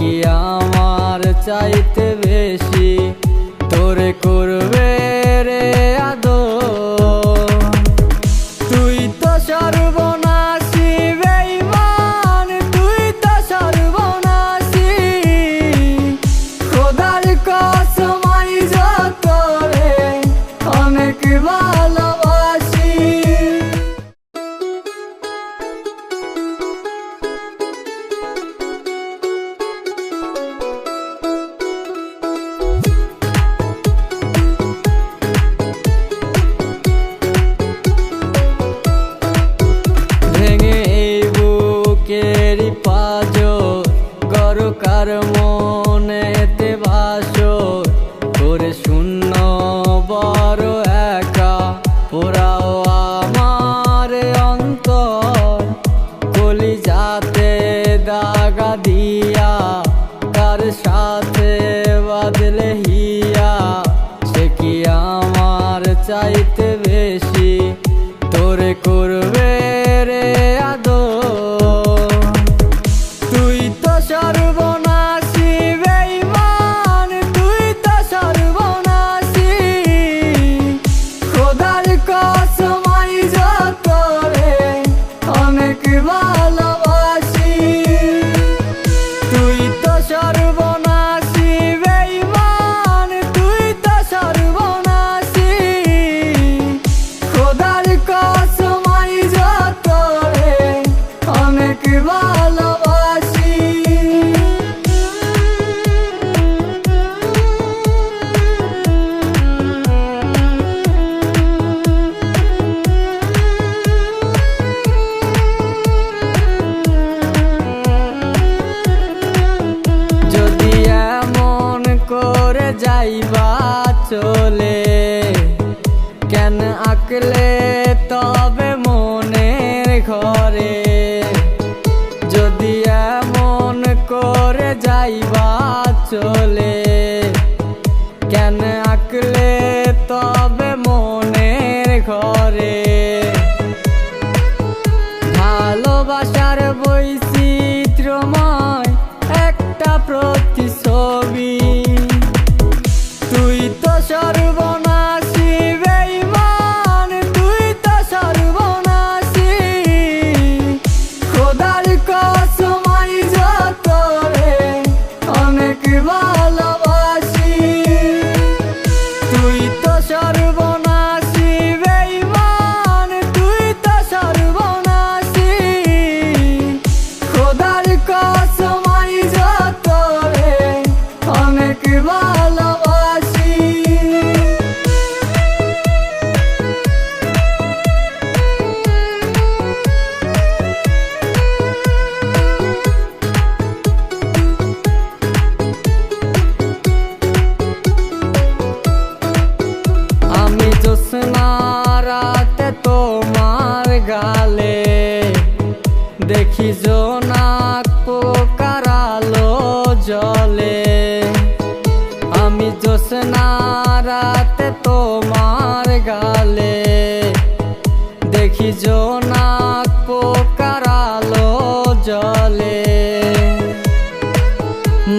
কি আমার চাইতে বেশি? তোরে করবে রে আদ মনেতে ভাসো করে শূন্য বড় একা, পোড়াও আমার অন্তর। কলিজাতে দাগা দিয়া, তার সাথে বাদলে হিয়া। সে কি আমার চাইতে বেশি? তোরে করবে রে call জোসনা রাতে তোমার গালে দেখি জোনাক পোকারালো জলে আমি জোসনা রাতে তোমার গালে দেখি জোনাক পোকারালো জলে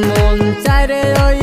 মন চাইরে ওই